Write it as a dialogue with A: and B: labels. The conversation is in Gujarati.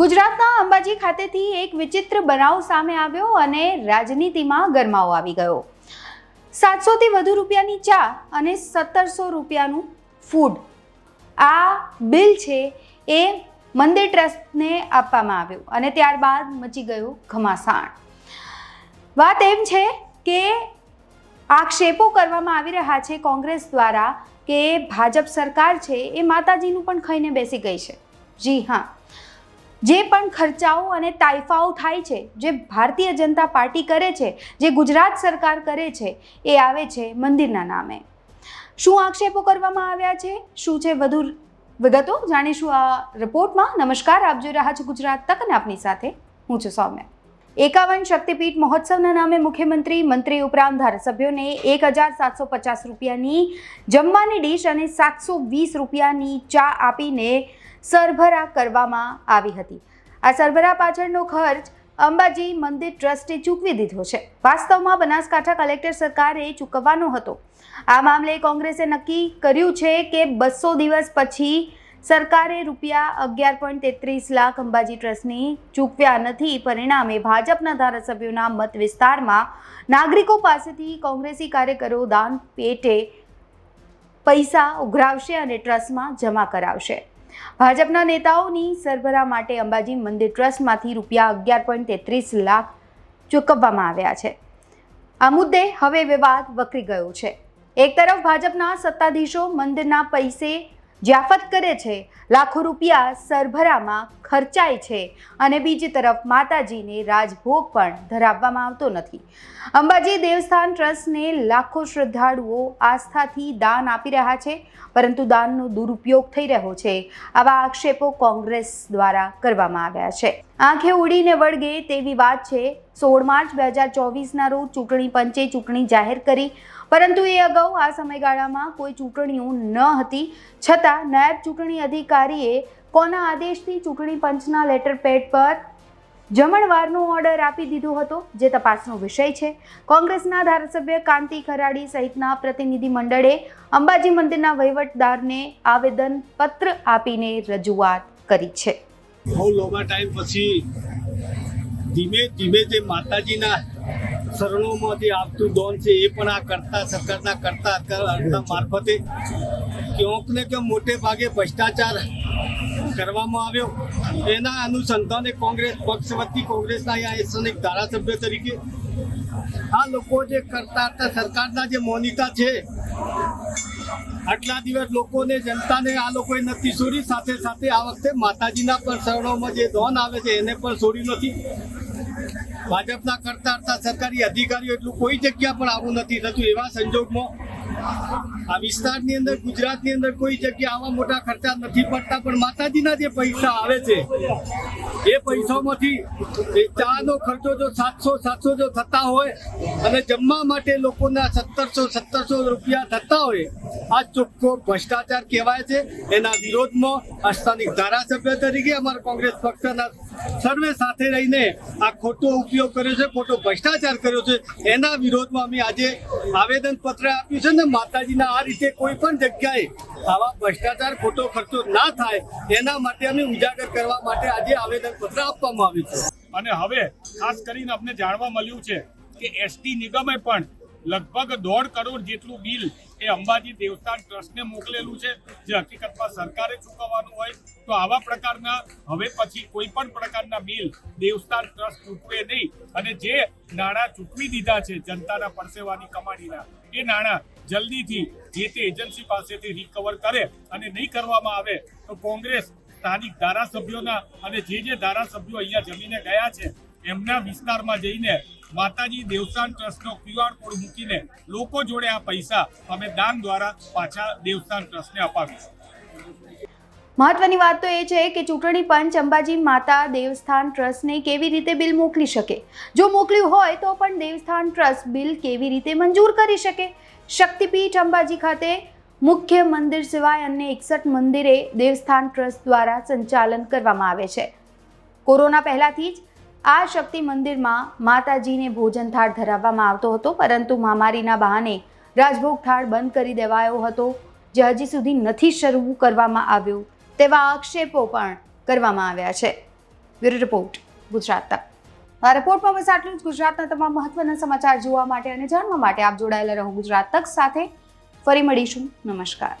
A: ગુજરાતના અંબાજી ખાતેથી એક વિચિત્ર બનાવ સામે આવ્યો અને રાજનીતિમાં ગરમાવો આવી ગયો. સાતસોથી વધુ રૂપિયાની ચા અને સત્તરસો રૂપિયાનું ફૂડ આ બિલ છે એ મંદિર ટ્રસ્ટને આપવામાં આવ્યું અને ત્યારબાદ મચી ગયું ઘમાસાણ. વાત એમ છે કે આક્ષેપો કરવામાં આવી રહ્યા છે કોંગ્રેસ દ્વારા કે ભાજપ સરકાર છે એ માતાજીનું પણ ખાઈને બેસી ગઈ છે. જી હા. જે પણ ખર્ચાઓ અને તાઇફાઓ થાય છે, જે ભારતીય જનતા પાર્ટી કરે છે, જે ગુજરાત સરકાર કરે છે, એ આવે છે મંદિરના નામે. શું આક્ષેપો કરવામાં આવ્યા છે? શું છે વધુ વિગતો? જાણીશું આ રિપોર્ટમાં. નમસ્કાર, આપ જોઈ રહ્યા છો ગુજરાત તક અને આપની સાથે હું છું સૌમ્ય. એકાવન શક્તિપીઠ મહોત્સવના નામે મુખ્યમંત્રી, મંત્રી ઉપરાંત ધારાસભ્યોને એક હજાર સાતસો પચાસ રૂપિયાની જમવાની ડીશ અને સાતસો વીસ રૂપિયાની ચા આપીને સરભરા કરવામાં આવી હતી. આ સરભરા પાછળનો ખર્ચ અંબાજી મંદિર ટ્રસ્ટે ચૂકવી દીધો છે. વાસ્તવમાં બનાસકાંઠા કલેક્ટર સરકારે ચૂકવવાનો હતો. આ મામલે કોંગ્રેસે નક્કી કર્યું છે કે બસો દિવસ પછી સરકારે રૂપિયા અગિયાર પોઈન્ટ તેત્રીસ લાખ અંબાજી ટ્રસ્ટની ચૂકવ્યા નથી. પરિણામે ભાજપના ધારાસભ્યોના મત વિસ્તારમાં નાગરિકો પાસેથી કોંગ્રેસી કાર્યકરો દાન પેટે પૈસા ઉઘરાવશે અને ટ્રસ્ટમાં જમા કરાવશે. ભાજપના નેતાઓની સરભરા માટે અંબાજી મંદિર ટ્રસ્ટમાંથી રૂપિયા અગિયાર પોઈન્ટ તેત્રીસ લાખ ચૂકવવામાં આવ્યા છે. આ મુદ્દે હવે વિવાદ વકરી ગયો છે. એક તરફ ભાજપના સત્તાધીશો મંદિરના પૈસે જ્યાફત કરે છે. લાખો રૂપિયા સરભરામાં ખર્ચાય છે અને બીજી તરફ માતાજીને રાજભોગ પણ ધરાવવામાં આવતો નથી. અંબાજી દેવસ્થાન ટ્રસ્ટને લાખો શ્રદ્ધાળુઓ આસ્થાથી દાન આપી રહ્યા છે, પરંતુ દાનનો દુરુપયોગ થઈ રહ્યો છે. આવા આક્ષેપો કોંગ્રેસ દ્વારા કરવામાં આવ્યા છે. આંખે ઉડીને વળગે તેવી વાત છે. સોળ માર્ચ બે હજાર ચોવીસના રોજ ચૂંટણી પંચે ચૂંટણી જાહેર કરી. પરંતુ એ અગાઉ આ સમયગાળામાં કોઈ ચૂંટણીઓ ન હતી. છતાં નાયબ ચૂંટણી અધિકારીએ કોના આદેશથી ચૂંટણી પંચના લેટર પેડ પર જમણવારનો ઓર્ડર આપી દીધો હતો, જે તપાસનો વિષય છે. કોંગ્રેસના ધારાસભ્ય કાંતિ ખરાડી સહિતના પ્રતિનિધિ મંડળે અંબાજી મંદિરના વહીવટદારને આવેદન પત્ર આપીને રજૂઆત કરી છે.
B: બહુ લાંબા ટાઈમ પછી ધીમે ધીમે જે માતાજીના શરણોમાંથી આવતું દોન છે એ પણ આ કરતા સરકારના કરતા કરતા મારફતે ક્યાંક ને ક્યાંક મોટે ભાગે ભ્રષ્ટાચાર કરવામાં આવ્યો. એના અનુસંધાને કોંગ્રેસ પક્ષ વતી કોંગ્રેસના અહીંયા એક ધારાસભ્ય તરીકે આ લોકો જે કરતા હતા, સરકારના જે મોનિતા છે, આટલા દિવસ લોકોને, જનતાને આ લોકોએ નથી છોડી સાથે સાથે આ વખતે માતાજીના પણ શરણોમાં જે દોન આવે છે, એને પણ છોડ્યું નથી. ભાજપના કરતા કરતા સરકારી અધિકારીઓ એટલું કોઈ જગ્યા પર આવું નથી થતું, એવા સંજોગમાં આ વિસ્તારની અંદર, ગુજરાતની અંદર કોઈ જગ્યા આવા મોટા ખર્ચા નથી પડતા, પણ માતાજીના જે પૈસા આવે છે, એ પૈસામાંથી એ ચાનો ખર્ચો જો સાતસો સાતસો જો થતા હોય અને જમવા માટે લોકોના સત્તરસો સત્તરસો રૂપિયા થતા હોય, આ ચોખ્ખો ભ્રષ્ટાચાર કહેવાય છે. એના વિરોધમાં સ્થાનિક ધારાસભ્ય તરીકે અમારા કોંગ્રેસ પક્ષના સર્વે સાથે રહીને આ ખોટો ઉપયોગ કર્યો છે, ખોટો ભ્રષ્ટાચાર કર્યો છે, એના વિરોધમાં અમે આજે આવેદન પત્ર આપ્યું છે ને માતાજીના આ રીતે કોઈ પણ જગ્યાએ આવા ભ્રષ્ટાચાર, ખોટો ખર્ચો ના થાય, એના માટે અમે ઉજાગર કરવા માટે આજે આવેદન પત્ર આપવામાં આવ્યું છે.
C: અને હવે ખાસ કરીને અમને જાણવા મળ્યું છે કે એસટી નિગમે પણ લગભગ દોઢ કરોડ જેટલું બિલ એ અંબાજી દેવસ્થાન ટ્રસ્ટને મોકલેલું છે. જે હકીકતમાં સરકારે ચૂકવવાનું હોય તો આવા પ્રકારના, હવે પછી કોઈ પણ પ્રકારના બિલ દેવસ્થાન ટ્રસ્ટ ચૂકવે નહીં. અને જે નાણાં ચૂકવી દીધા છે જનતાના પરસેવાની કમાણીના, એ નાણાં જલ્દીથી જે તે એજન્સી પાસેથી રિકવર કરે અને નહીં કરવામાં આવે તો કોંગ્રેસ સ્થાનિક ધારાસભ્યોના અને જે જે ધારાસભ્યો અહીંયા જમીને ગયા છે એમના વિસ્તારમાં જઈને માતાજી દેવસ્થાન ટ્રસ્ટનો ક્યુઆર કોડ મૂકીને લોકો જોડે આ પૈસા અમે દાન દ્વારા પાછા દેવસ્થાન ટ્રસ્ટને અપાવીશું.
A: મહત્વની વાત તો એ છે કે ચૂંટણી પંચ અંબાજી માતા દેવસ્થાન ટ્રસ્ટને કેવી રીતે બિલ મોકલી શકે? જો મોકલ્યું હોય તો પણ દેવસ્થાન ટ્રસ્ટ બિલ કેવી રીતે મંજૂર કરી શકે? શક્તિપીઠ અંબાજી ખાતે મુખ્ય મંદિર સિવાય અન્ય એકસઠ મંદિરે દેવસ્થાન ટ્રસ્ટ દ્વારા સંચાલન કરવામાં આવે છે. કોરોના પહેલાથી જ આ શક્તિ મંદિરમાં માતાજીને ભોજન થાળ ધરાવવામાં આવતો હતો, પરંતુ મહામારીના બહાને રાજભોગ થાળ બંધ કરી દેવાયો હતો. જે હજી સુધી નથી શરૂ કરવામાં આવ્યું તેવા આક્ષેપો પણ કરવામાં આવ્યા છે. બ્યુરો રિપોર્ટ, ગુજરાત આ રિપોર્ટમાં બસ આટલું જ. ગુજરાતના તમામ મહત્વના સમાચાર જોવા માટે અને જાણવા માટે આપ જોડાયેલા રહો ગુજરાત તક સાથે. ફરી મળીશું. નમસ્કાર.